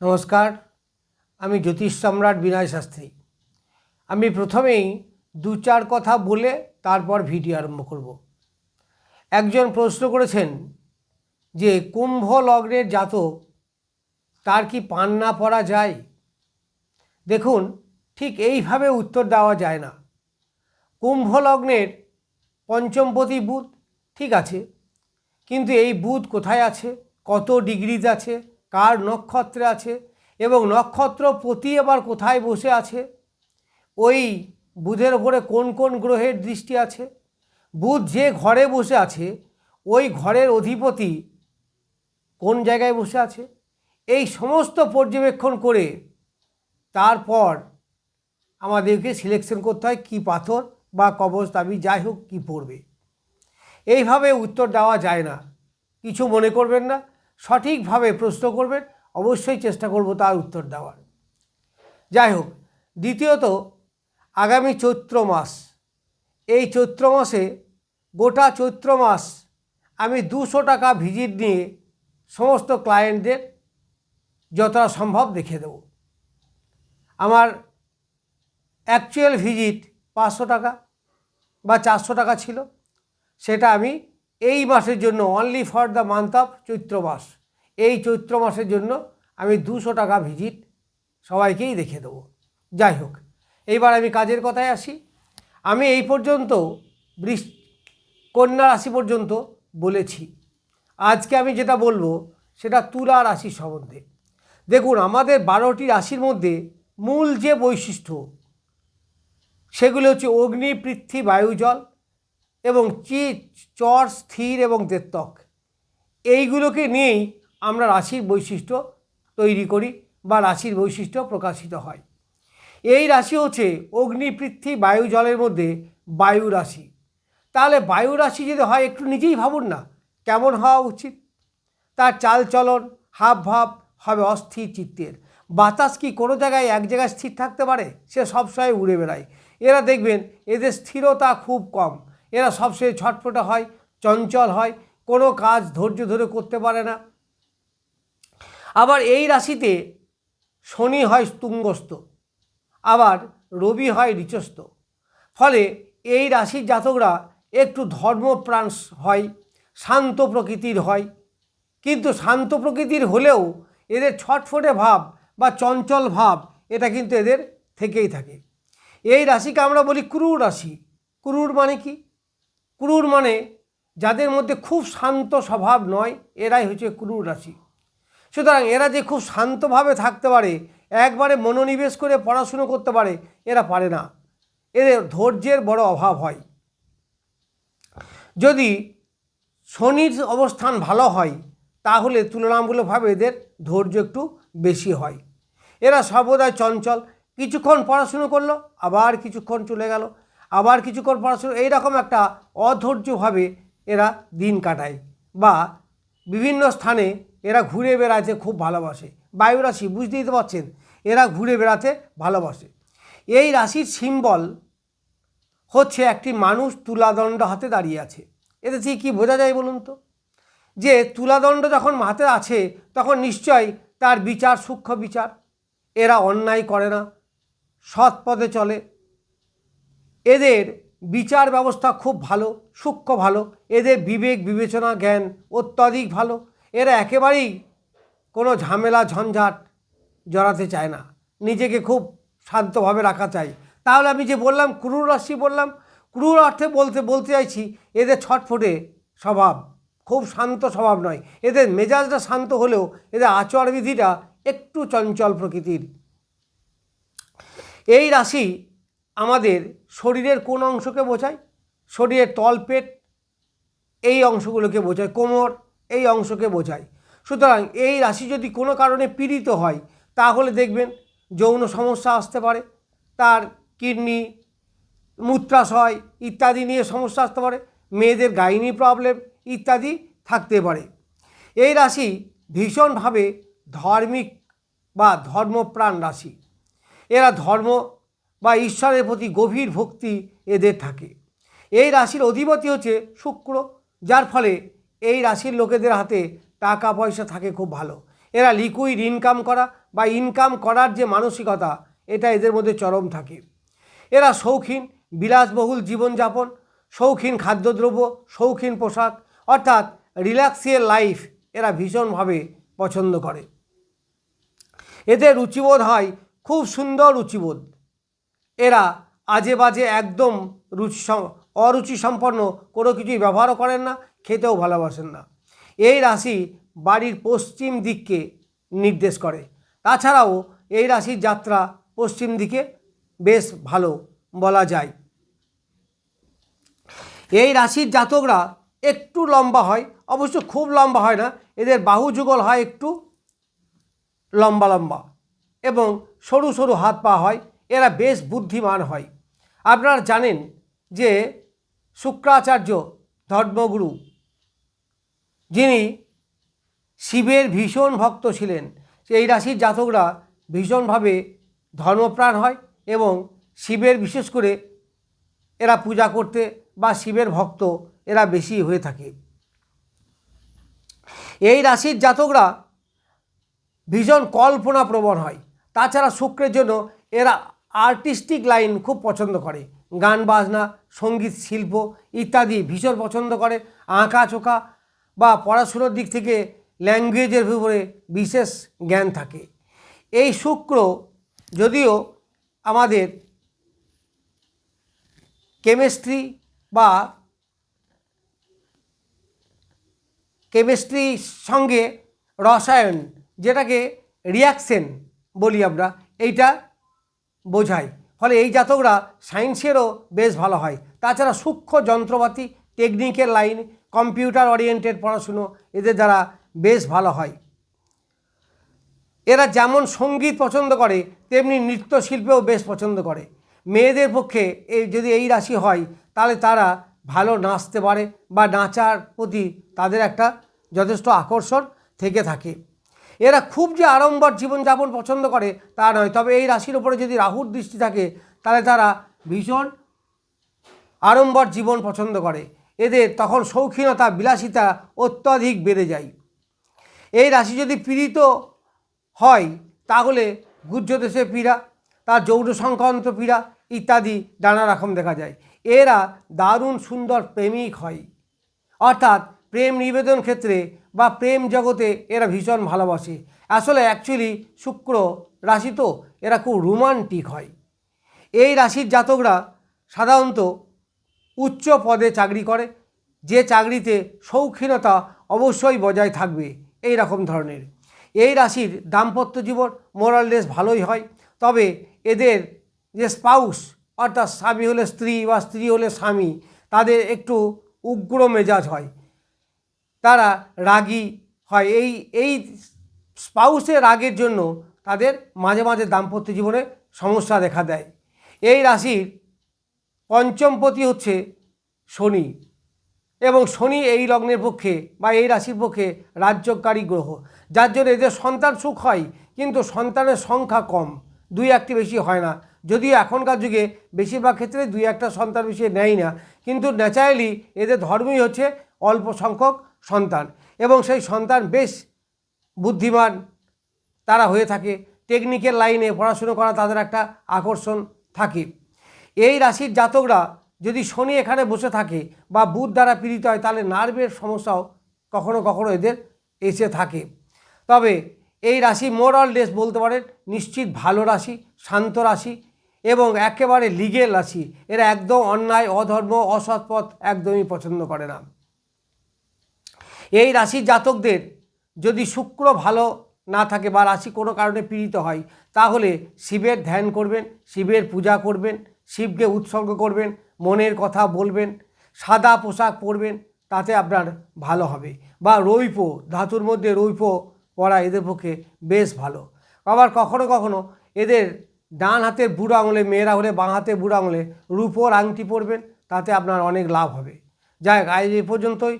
নমস্কার, আমি জ্যোতিষ সম্রাট বিনয় শাস্ত্রী। আমি প্রথমেই দু চার কথা বলে তারপর ভিডিও আরম্ভ করব। একজন প্রশ্ন করেছেন যে, কুম্ভ লগ্নের জাতক, তার কি পান্না পড়া যায়? দেখুন, ঠিক এইভাবে উত্তর দেওয়া যায় না। কুম্ভ লগ্নের পঞ্চমপতি বুধ, ঠিক আছে। কিন্তু এই বুধ কোথায় আছে? কত ডিগ্রিতে আছে? কার নক্ষত্রে আছে এবং নক্ষত্র প্রতি আবার কোথায় বসে আছে? ওই বুধের ওপরে কোন কোন গ্রহের দৃষ্টি আছে? বুধ যে ঘরে বসে আছে, ওই ঘরের অধিপতি কোন জায়গায় বসে আছে? এই সমস্ত পর্যবেক্ষণ করে তারপর আমাদেরকে সিলেকশন করতে হয় কী পাথর বা কবচ দাবি, যাই হোক কী পড়বে। এইভাবে উত্তর দেওয়া যায় না। কিছু মনে করবেন না। সঠিকভাবে প্রশ্ন করবেন, অবশ্যই চেষ্টা করব তার উত্তর দেওয়ার। যাই হোক, দ্বিতীয়ত, আগামী চৈত্র মাস। এই চৈত্র মাসে গোটা চৈত্র মাস আমি দুশো টাকা ভিজিট নিয়ে সমস্ত ক্লায়েন্টদের যতটা সম্ভব দেখে দেব। আমার অ্যাকচুয়াল ভিজিট পাঁচশো টাকা বা চারশো টাকা ছিল, সেটা আমি এই মাসের জন্য only for the month of Chaitra মাস। এই চৈত্র মাসের জন্য আমি দুশো টাকা ভিজিট সবাইকেই দেখে দেবো। যাই হোক, এইবার আমি কাজের কথায় আসি। আমি এই পর্যন্ত বৃষ, কন্যা রাশি পর্যন্ত বলেছি। আজকে আমি যেটা বলব সেটা তুলা রাশি সম্বন্ধে। দেখুন, আমাদের বারোটি রাশির মধ্যে মূল যে বৈশিষ্ট্য, সেগুলো হচ্ছে অগ্নি, পৃথ্বী বায়ু জল এবং চি, চর, স্থির এবং দেত্তক এইগুলোকে নিয়েই আমরা রাশির বৈশিষ্ট্য তৈরি করি বা রাশির বৈশিষ্ট্য প্রকাশিত হয়। এই রাশি হচ্ছে অগ্নি, পৃথ্বী, বায়ু, জলের মধ্যে বায়ু রাশি। তাহলে বায়ু রাশি যদি হয়, একটু নিজেই ভাবুন না, কেমন হওয়া উচিত? তার চালচলন হাব ভাব হবে অস্থির চিত্তের। বাতাস কি কোনো জায়গায় এক জায়গায় স্থির থাকতে পারে? সে সবসময় উড়ে বেড়ায়। এরা দেখবেন এদের স্থিরতা খুব কম। এরা সবসময় ছটফটে হয়, চঞ্চল হয়, কোনো কাজ ধৈর্য ধরে করতে পারে না। আবার এই রাশিতে শনি হয় তুঙ্গস্থ, আবার রবি হয় রিচস্থ ফলে এই রাশির জাতকরা একটু ধর্মপ্রাণ হয়, শান্ত প্রকৃতির হয়। কিন্তু শান্ত প্রকৃতির হলেও এদের ছটফটে ভাব বা চঞ্চল ভাব, এটা কিন্তু এদের থেকেই থাকে। এই রাশিকে আমরা বলি ক্রুর রাশি। ক্রুর মানে কি? ক্রুর মানে যাদের মধ্যে খুব শান্ত স্বভাব নয়, এরাই হচ্ছে ক্রুর রাশি। সুতরাং এরা যে খুব শান্তভাবে থাকতে পারে, একবারে মনোনিবেশ করে পড়াশুনো করতে পারে, এরা পারে না। এদের ধৈর্যের বড় অভাব হয়। যদি শনির অবস্থান ভালো হয়, তাহলে তুলনামূলকভাবে এদের ধৈর্য একটু বেশি হয়। এরা সর্বদাই চঞ্চল, কিছুক্ষণ পড়াশুনো করল, আবার কিছুক্ষণ চলে গেল। আবার কিছুক্ষণ পড়াশুনো এইরকম একটা অধৈর্যভাবে এরা দিন কাটায় বা বিভিন্ন স্থানে এরা ঘুরে বেড়াতে খুব ভালোবাসে। বায়ু রাশি, বুঝতেই তো পারছেন, এরা ঘুরে বেড়াতে ভালোবাসে। এই রাশির সিম্বল হচ্ছে একটি মানুষ তুলাদণ্ড হাতে দাঁড়িয়ে আছে। এতে থেকে কী বোঝা যায় বলুন তো? যে তুলাদণ্ড যখন হাতে আছে, তখন নিশ্চয় তার বিচার, সূক্ষ্ম বিচার। এরা অন্যায় করে না, সৎ পথে চলে এদের বিচার ব্যবস্থা খুব ভালো, সূক্ষ্ম ভালো, এদের বিবেক, বিবেচনা, জ্ঞান অত্যাধিক ভালো। এরা একেবারেই কোনো ঝামেলা, ঝঞ্ঝাট জড়াতে চায় না। নিজেকে খুব শান্তভাবে রাখা চাই। তাহলে আমি যে বললাম, ক্রুর রাশি বললাম, ক্রুর অর্থে বলতে বলতে চাইছি, এদের ছটফটে স্বভাব খুব শান্ত স্বভাব নয়। এদের মেজাজটা শান্ত হলেও এদের আচরবিধিটা একটু চঞ্চল প্রকৃতির। এই রাশি আমাদের শরীরের কোন অংশকে বোঝায়? শরীরের তলপেট এই অংশগুলোকে বোঝায়, কোমর এই অংশকে বোঝায়। সুতরাং এই রাশি যদি কোনো কারণে পীড়িত হয়, তাহলে দেখবেন যৌন সমস্যা আসতে পারে, তার কিডনি, মূত্রাশয় ইত্যাদি নিয়ে সমস্যা আসতে পারে, মেয়েদের গাইনি প্রবলেম ইত্যাদি থাকতে পারে। এই রাশি ভীষণভাবে ধার্মিক বা ধর্মপ্রাণ রাশি। এরা ধর্ম বা ঈশ্বরের প্রতি গভীর ভক্তি এদের থাকে। এই রাশির অধিপতি হচ্ছে শুক্র, যার ফলে এই রাশির লোকেদের হাতে টাকা পয়সা থাকে খুব ভালো। এরা লিকুইড ইনকাম করা বা ইনকাম করার যে মানসিকতা, এটা এদের মধ্যে চরম থাকে। এরা শৌখিন, বিলাসবহুল জীবনযাপন, শৌখিন খাদ্যদ্রব্য, শৌখিন পোশাক, অর্থাৎ রিল্যাক্সিয়াল লাইফ এরা ভীষণভাবে পছন্দ করে। এদের রুচিবোধ হয় খুব সুন্দর রুচিবোধ। এরা আজে বাজে একদম রুচি অরুচি সম্পন্ন, কোনো কিছুই ব্যবহারও করেন না, খেতেও ভালোবাসেন না। এই রাশি বাড়ির পশ্চিম দিককে নির্দেশ করে। তাছাড়াও এই রাশির যাত্রা পশ্চিম দিকে বেশ ভালো বলা যায়। এই রাশির জাতকরা একটু লম্বা হয়, অবশ্য খুব লম্বা হয় না, এদের বাহু যুগল হয় একটু লম্বা লম্বা এবং সরু সরু হাত পা হয় এরা বেশ বুদ্ধিমান হয়। আপনারা জানেন যে শুক্রাচার্য ধর্মগুরু, যিনি শিবের ভীষণ ভক্ত ছিলেন, এই রাশির জাতকরা ভীষণভাবে ধর্মপ্রাণ হয় এবং শিবের বিশেষ করে এরা পূজা করতে বা শিবের ভক্ত এরা বেশি হয়ে থাকে। এই রাশির জাতকরা ভীষণ কল্পনা প্রবণ হয়। তাছাড়া শুক্রের জন্য এরা আর্টিস্টিক লাইন খুব পছন্দ করে। গান, বাজনা, সংগীত, শিল্প ইত্যাদি ভীষণ পছন্দ করে। আঁকা চোখা বা পড়াশুনোর দিক থেকে ল্যাঙ্গুয়েজের উপরে বিশেষ জ্ঞান থাকে। এই শুক্র যদিও আমাদের কেমিস্ট্রি বা কেমিস্ট্রির সঙ্গে রসায়ন যেটাকে রিয়াকশন বলি আমরা, এইটা বোঝায়। ফলে এই জাতকরা সায়েন্সেরও বেশ ভালো হয়। তাছাড়া সূক্ষ্ম যন্ত্রপাতি টেকনিক্যাল লাইন কম্পিউটার ওরিয়েন্টেড পড়াশুনো, এদের দ্বারা বেশ ভালো হয়। এরা যেমন সংগীত পছন্দ করে, তেমনি নৃত্যশিল্পেও বেশ পছন্দ করে। মেয়েদের পক্ষে এই যদি এই রাশি হয়, তাহলে তারা ভালো নাচতে পারে বা নাচার প্রতি তাদের একটা যথেষ্ট আকর্ষণ থেকে থাকে। এরা খুব যে আড়ম্বর জীবনযাপন পছন্দ করে তা নয়। তবে এই রাশির ওপরে যদি রাহুর দৃষ্টি থাকে, তাহলে তারা ভীষণ আড়ম্বর জীবন পছন্দ করে। এদের তখন শৌখিনতা, বিলাসিতা অত্যাধিক বেড়ে যায়। এই রাশি যদি পীড়িত হয়, তাহলে গুজ্জ দেশে পীড়া, তার যৌন সংক্রান্ত পীড়া ইত্যাদি নানা রকম দেখা যায়। এরা দারুণ সুন্দর প্রেমিক হয়। অর্থাৎ প্রেম নিবেদন ক্ষেত্রে বা প্রেম জগতে এরা ভীষণ ভালোবাসে। আসলে অ্যাকচুয়ালি শুক্র রাশি তো এরা খুব রোমান্টিক হয়। এই রাশির জাতকরা সাধারণত উচ্চ পদে চাকরি করে, যে চাকরিতে শৌখিনতা অবশ্যই বজায় থাকবে এই রকম ধরনের। এই রাশির দাম্পত্য জীবন মোরাললেস ভালোই হয়, তবে এদের যে স্পাউস অর্থাৎ স্বামী হলে স্ত্রী বা স্ত্রী হলে স্বামী, তাদের একটু উগ্র মেজাজ হয়। তারা রাগী হয়। এই এই স্পাউসের রাগের জন্য তাদের মাঝে মাঝে দাম্পত্য জীবনে সমস্যা দেখা দেয়। এই রাশির পঞ্চমপতি হচ্ছে শনি এবং শনি এই লগ্নের পক্ষে বা এই রাশির পক্ষে রাজ্যকারী গ্রহ। যার জন্য এদের সন্তান সুখ হয়, কিন্তু সন্তানের সংখ্যা কম, দুই একটি বেশি হয় না। যদিও এখনকার যুগে বেশিরভাগ ক্ষেত্রে দুই একটা সন্তান বেশি নেয় না, কিন্তু ন্যাচারালি এদের ধর্মই হচ্ছে অল্প সংখ্যক সন্তান। এবং সেই সন্তান বেশ বুদ্ধিমান, তারা হয়ে থাকে। টেকনিক্যাল লাইনে পড়াশুনো করা তাদের একটা আকর্ষণ থাকে। এই রাশির জাতকরা যদি শনি এখানে বসে থাকে বা বুধ দ্বারা পীড়িত হয়, তাহলে নার্ভের সমস্যাও কখনো কখনো এদের এসে থাকে। তবে এই রাশি মোরাল ডেস বলতে পারেন নিশ্চিত ভালো রাশি, শান্ত রাশি এবং একেবারে লিগেল রাশি। এরা একদম অন্যায়, অধর্ম অসৎপথ একদমই পছন্দ করে না। এই রাশির জাতকদের যদি শুক্র ভালো না থাকে বা রাশি কোনো কারণে পীড়িত হয়, তাহলে শিবের ধ্যান করবেন, শিবের পূজা করবেন, শিবকে উৎসর্গ করবেন, মনের কথা বলবেন, সাদা পোশাক পরবেন, তাতে আপনার ভালো হবে। বা রৌপ্য, ধাতুর মধ্যে রৌপ্য পরা এদের পক্ষে বেশ ভালো। আবার কখনো কখনো এদের ডান হাতের বুড়ো আঙুলে, মেয়েরা হলে বাঁ হাতে বুড়ো আঙুলে রূপোর আংটি পরবেন, তাতে আপনার অনেক লাভ হবে। যাই আজ এই পর্যন্তই।